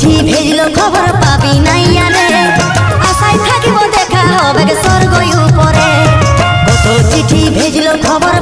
চিঠি ভেজিল খবর পাবি নাই আনে। আশায় থাকিব দেখা হবে স্বর্গ উপরে। কত চিঠি ভেজিল খবর